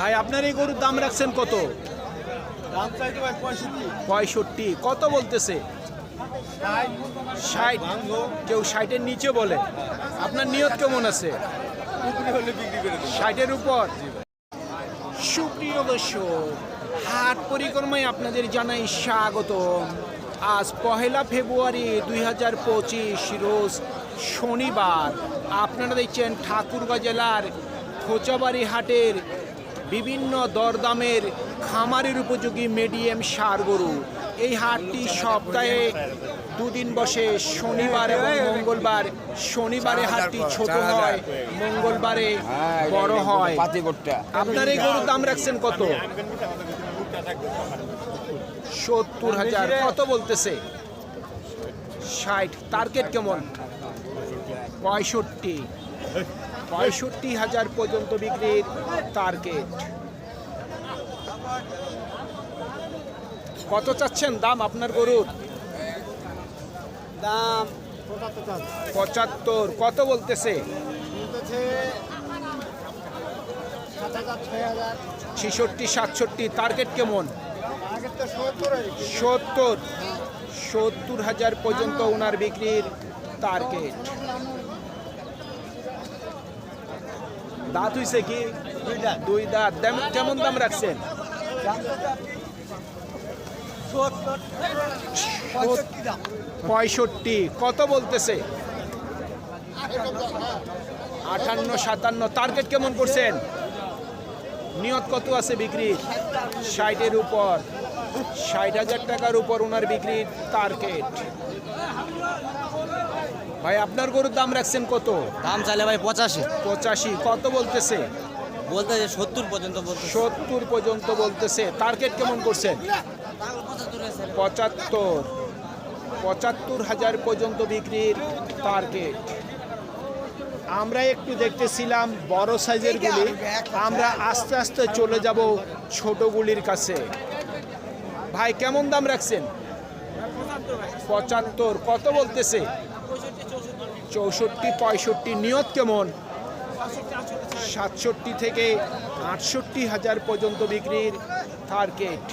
ভাই আপনার এই গরুর দাম রাখছেন কত? পঁয়ষট্টি। কত বলতেছে? ষাট। কেউ ষাটের নিচে বলে। আপনার নিয়ত কেমন আছে? ষাটের উপর? সুপ্রিয় দর্শক হাট পরিক্রমায় আপনাদের জানাই স্বাগত আজ পহেলা ফেব্রুয়ারি দুই হাজার পঁচিশ রোজ শনিবার। আপনারা দেখছেন ঠাকুরগাঁ জেলার খোঁচাবাড়ি হাটের বিভিন্ন দরদামের খামারের উপযোগী মিডিয়াম সার গরু। এই হাটটি সপ্তাহে দুদিন বসে শনিবার এবং মঙ্গলবার। শনিবারে হাটটি ছোট হয়, মঙ্গলবারে বড় হয়। আপনার এই গরুর দাম রাখছেন কত? সত্তর হাজার। কত বলতেছে? ষাট। টার্গেট কেমন? পঁয়ষট্টি। পঁয়ষট্টি হাজার পর্যন্ত বিক্রির টার্গেট কত চাচ্ছেন দাম আপনার গরুর? দাম পঁচাত্তর। কত বলতেছে? ছেষট্টি সাতষট্টি। টার্গেট কেমন? সত্তর সত্তর। হাজার পর্যন্ত ওনার বিক্রির টার্গেট দাঁত হইছে কি? দুই দাঁত। কেমন দাম রাখছেন? পঁয়ষট্টি। কত বলতেছে? আটান্ন, সাতান্ন। টার্গেট কেমন করছেন? নিয়ত কত আছে বিক্রি? ষাটের উপর। ষাট হাজার টাকার উপর ওনার বিক্রির টার্গেট। ভাই আপনার গরুর দাম রাখছেন কত? দাম চাইলে ভাই পঁচাশি। পঁচাশি। কত বলতেছে? বলতে সত্তর পর্যন্ত বলতে সত্তর পর্যন্ত বলতেছে। টার্গেট কেমন করছেন? পঁচাত্তর। পঁচাত্তর হাজার পর্যন্ত বিক্রির টার্গেট আমরা একটু দেখতেছিলাম বড় সাইজের গুলি। আমরা আস্তে আস্তে চলে যাব ছোটগুলির কাছে। ভাই কেমন দাম রাখছেন? পঁচাত্তর। কত বলতেছে? চৌষট্টি পঁয়ষট্টি নিয়ত কেমন? সাতষট্টি থেকে আটষট্টি হাজার পর্যন্ত বিক্রির টার্গেট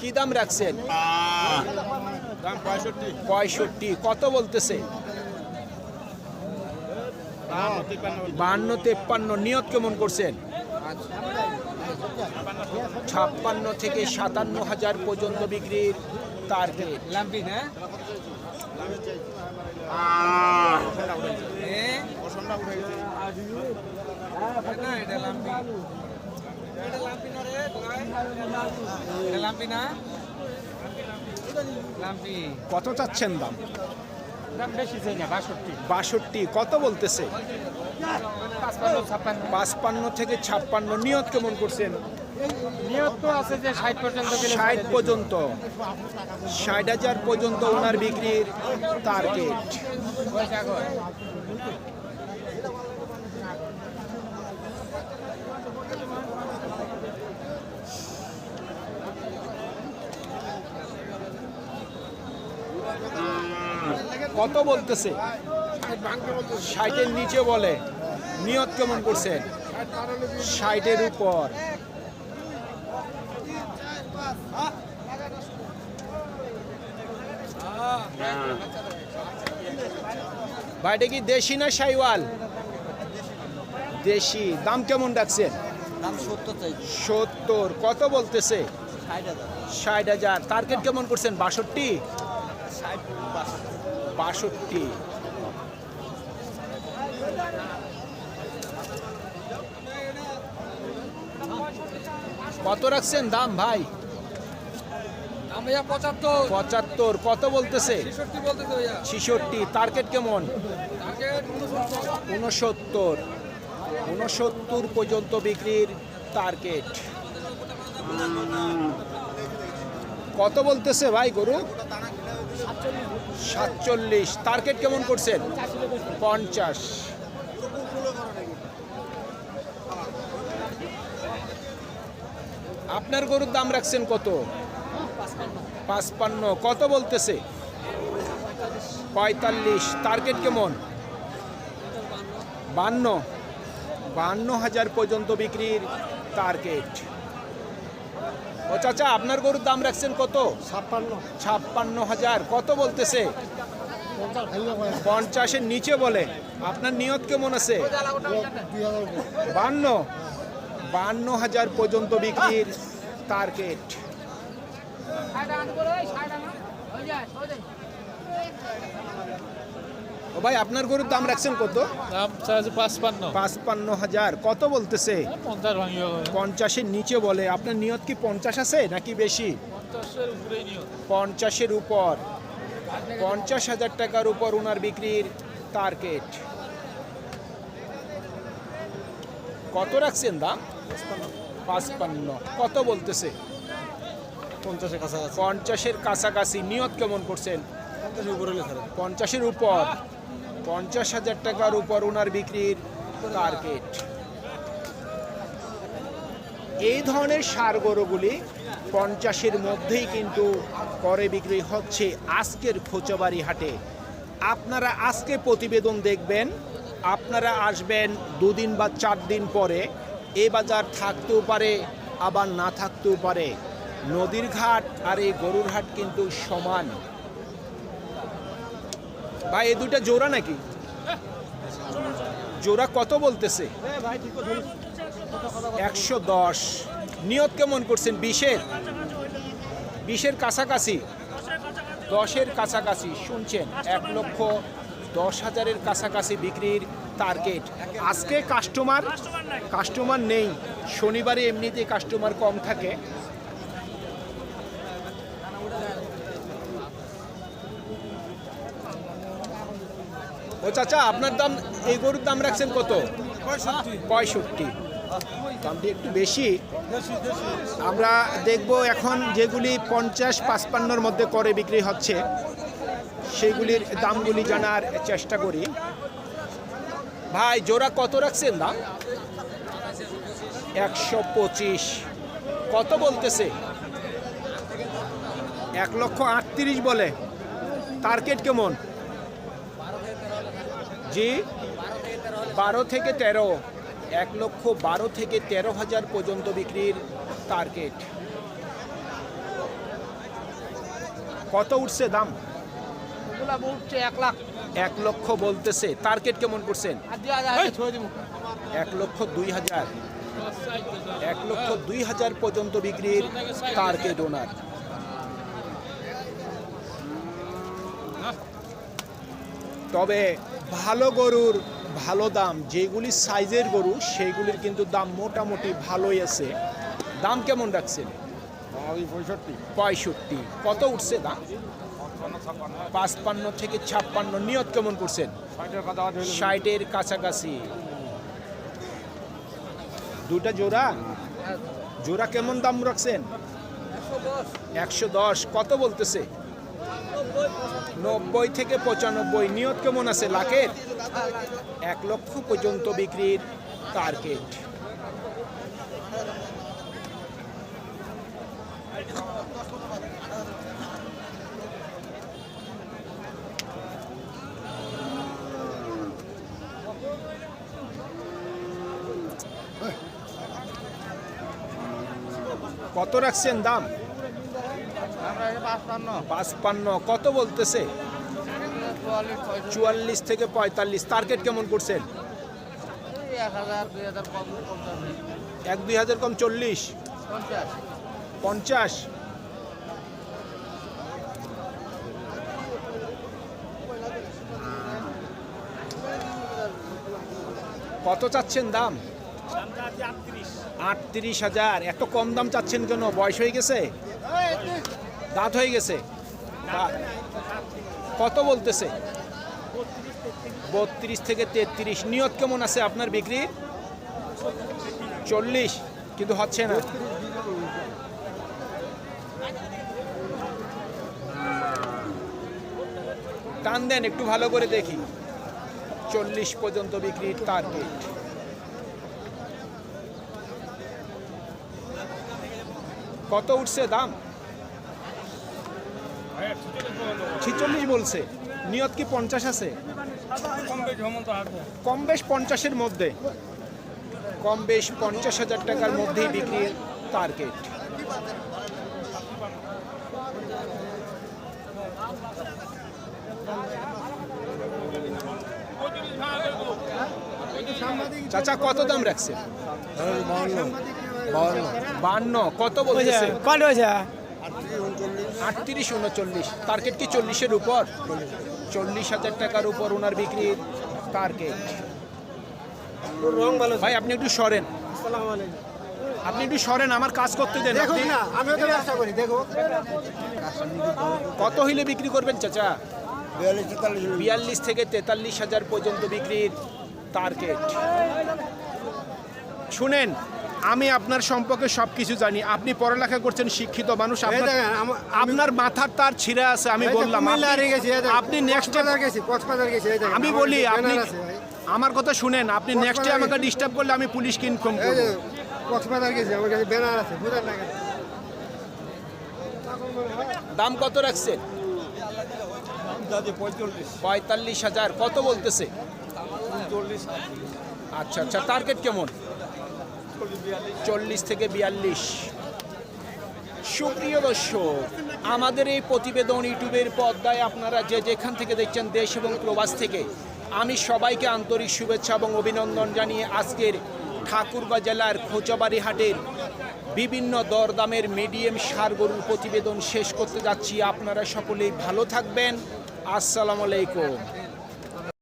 কি দাম রাখছেন? পঁয়ষট্টি। পঁয়ষট্টি কত বলতেছে? বান্ন তেপ্পান্ন নিয়ত কেমন করছেন? ছাপ্পান্ন থেকে সাতান্ন হাজার পর্যন্ত বিক্রির টার্গেট লাম্পি না না এটা লাম্পি। এটা লাম্পি না রে এটা লাম্পি না? কত চাচ্ছেন দাম? দাম বেশি চাই না বাষট্টি। বাষট্টি কত বলতেছে? পাঁচপান্ন থেকে ছাপ্পান্ন নিয়ত কেমন করছেন? ষাট পর্যন্ত ষাট হাজার পর্যন্ত ওনার বিক্রির টার্গেট কত বলতেছে? ষাটের নিচে বলে। নিয়ত কেমন করছেন? ষাটের উপর। ভাইটা কি দেশি না সাইওয়াল? দেশি। দাম কেমন রাখছেন সত্তর কত বলতেছে? ষাট হাজার। টার্গেট কেমন করছেন? বাষট্টি। বাষট্টি। কত রাখছেন দাম ভাই? পঁচাত্তর। কত বলতেছে? ছেষট্টি টার্গেট কেমন? উনসত্তর। উনসত্তর পর্যন্ত বিক্রির টার্গেট কত বলতেছে ভাই গরু? সাতচল্লিশ। টার্গেট কেমন করছেন? পঞ্চাশ। আপনার গরুর দাম রাখছেন কত? পাঁচপান্ন। কত বলতেছে? পঁয়তাল্লিশ। টার্গেট কেমন? বান্ন। বান্ন হাজার পর্যন্ত বিক্রির টার্গেট ও চাচা আপনার গরুর দাম রাখছেন কত? ছাপ্পান্ন। ছাপ্পান্ন হাজার। কত বলতেছে? পঞ্চাশের নিচে বলে। আপনার নিয়ত কেমন আছে? বান্ন। বান্ন হাজার পর্যন্ত বিক্রির টার্গেট ও ভাই আপনার গরুর দাম রাখছেন কত? দাম চার্জ পাঁচপান্ন। পাঁচপান্ন হাজার। কত বলতেছে? পঞ্চাশ পঞ্চাশের নিচে বলে। আপনার নিয়ত কি পঞ্চাশ আছে নাকি বেশি? পঞ্চাশের উপর। পঞ্চাশ হাজার টাকার উপর ওনার বিক্রির টার্গেট। কত রাখছেন দাম? পাঁচপান্ন। কত বলতেছে? পঞ্চাশের কাছাকাছি। পঞ্চাশের কাছাকাছি। নিয়ত কেমন করছেন? পঞ্চাশের উপরে পঞ্চাশের উপর। পঞ্চাশ হাজার টাকার উপর ওনার বিক্রির টার্গেট। এই ধরনের সার গরুগুলি পঞ্চাশের মধ্যেই কিন্তু করে বিক্রি হচ্ছে আজকের খোঁচাবাড়ি হাটে। আপনারা আজকে প্রতিবেদন দেখবেন আপনারা আসবেন দুদিন বা চার দিন পরে। এ বাজার থাকতেও পারে আবার না থাকতেও পারে। নদীর ঘাট আর এই গরুর হাট কিন্তু সমান। ভাই, এই দুইটা জোড়া নাকি? জোড়া কত বলতেছে? একশো দশ। নিয়ত কেমন করছেন? বিশের? বিশের কাছাকাছি? দশের কাছাকাছি, শুনছেন? এক লক্ষ দশ হাজারের কাছাকাছি বিক্রির টার্গেট। আজকে কাস্টমার কাস্টমার নেই। শনিবারে এমনিতে কাস্টমার কম থাকে। ও চাচা আপনার দাম এই গরুর দাম রাখছেন কত? পঁয়ষট্টি। দামটি একটু বেশি। আমরা দেখব এখন যেগুলি পঞ্চাশ পাঁচপান্নর মধ্যে করে বিক্রি হচ্ছে সেগুলির দামগুলি জানার চেষ্টা করি। ভাই জোড়া কত রাখছেন দাম? একশো পঁচিশ। কত বলতেছে? এক লক্ষ আটত্রিশ বলে। টার্গেট কেমন? জি। বারো থেকে তেরো এক লক্ষ বারো থেকে তেরো হাজার পর্যন্ত বিক্রির টার্গেট কত উঠছে দাম? উঠছে এক লাখ। এক লক্ষ বলতেছে। টার্গেট কেমন করছেন? এক লক্ষ দুই হাজার। এক লক্ষ দুই হাজার পর্যন্ত বিক্রির টার্গেট ওনার তবে ভালো গরুর ভালো দাম যেগুলি সাইজের গরু সেইগুলির কিন্তু দাম মোটামুটি ভালোই আছে। দাম কেমন রাখছেন? পঁয়ষট্টি। পঁয়ষট্টি। কত উঠছে দাম? পাঁচপান্ন থেকে ছাপ্পান্ন। নিয়ত কেমন করছেন? ষাটের কাছাকাছি ষাটের কাছাকাছি। দুটা জোড়া? জোড়া কেমন দাম রাখছেন? একশো দশ। কত বলতেছে? নব্বই থেকে পঁচানব্বই। নিয়ত কেমন আছে লাখের এক লক্ষ পর্যন্ত বিক্রির টার্গেট। কত রাখছেন দাম? পাঁচপান্ন। কত বলতেছে? চুয়াল্লিশ থেকে পঁয়তাল্লিশ টার্গেট কেমন করছেন? এক দুই হাজার কম চল্লিশ? পঞ্চাশ। কত চাচ্ছেন দাম? আটত্রিশ। হাজার এত কম দাম চাচ্ছেন কেন? বয়স হয়ে গেছে? দাঁত হয়ে গেছে। কত বলতেছে? বত্রিশ থেকে তেত্রিশ। নিয়ত কেমন আছে আপনার বিক্রি? চল্লিশ, কিন্তু হচ্ছে না। টান দেন, একটু ভালো করে দেখি। চল্লিশ পর্যন্ত বিক্রির টার্গেট কত উঠছে দাম? ছিচল্লিশ বলছে। নিয়ত কি পঞ্চাশ আছে? কম বেশ পঞ্চাশের মধ্যে। কম বেশ পঞ্চাশ হাজার টাকার মধ্যেই বিক্রির টার্গেট চাচা কত দাম রাখছে বান্ন কত বলতেছে? কত হয়েছে? আটত্রিশ উনচল্লিশ। টার্গেট কি চল্লিশের উপর? চল্লিশ হাজার টাকার উপর ওনার বিক্রির টার্গেট ভাই আপনি একটু সরেন। আপনি একটু সরেন আমার কাজ করতে দেন। না আমিও তো ব্যবসা করি দেখো কত হইলে বিক্রি করবেন চাচা? বিয়াল্লিশ থেকে তেতাল্লিশ হাজার পর্যন্ত বিক্রির টার্গেট শুনেন আমি আপনার সম্পর্কে সব কিছু জানি। আপনি পড়ালেখা করছেন শিক্ষিত মানুষ আপনার- মাথার তার ছিঁড়ে আছে আমি বললাম। আপনি- নেক্সট আমি বলি আপনি আমার কথা শুনেন আপনি নেক্সট নেক্সটে আমাকে ডিস্টার্ব করলে আমি পুলিশকে ইনফর্ম করব। কক্সবাজার গেছি আমার কাছে ব্যানার আছে বুঝার না দাম কত রাখছেন? পঁয়তাল্লিশ পঁয়তাল্লিশ হাজার কত বলতেছে? আচ্ছা আচ্ছা টার্গেট কেমন? চল্লিশ থেকে বিয়াল্লিশ। সুপ্রিয় দর্শক, আমাদের এই প্রতিবেদন ইউটিউবের পর্দায় আপনারা যে যেখান থেকে দেখছেন দেশ এবং প্রবাস থেকে, আমি সবাইকে আন্তরিক শুভেচ্ছা এবং অভিনন্দন জানিয়ে আজকের ঠাকুরগাঁ জেলার খোঁচাবাড়ি হাটের বিভিন্ন দরদামের মিডিয়াম সার গরুর প্রতিবেদন শেষ করতে যাচ্ছি। আপনারা সকলেই ভালো থাকবেন। আসসালামু আলাইকুম।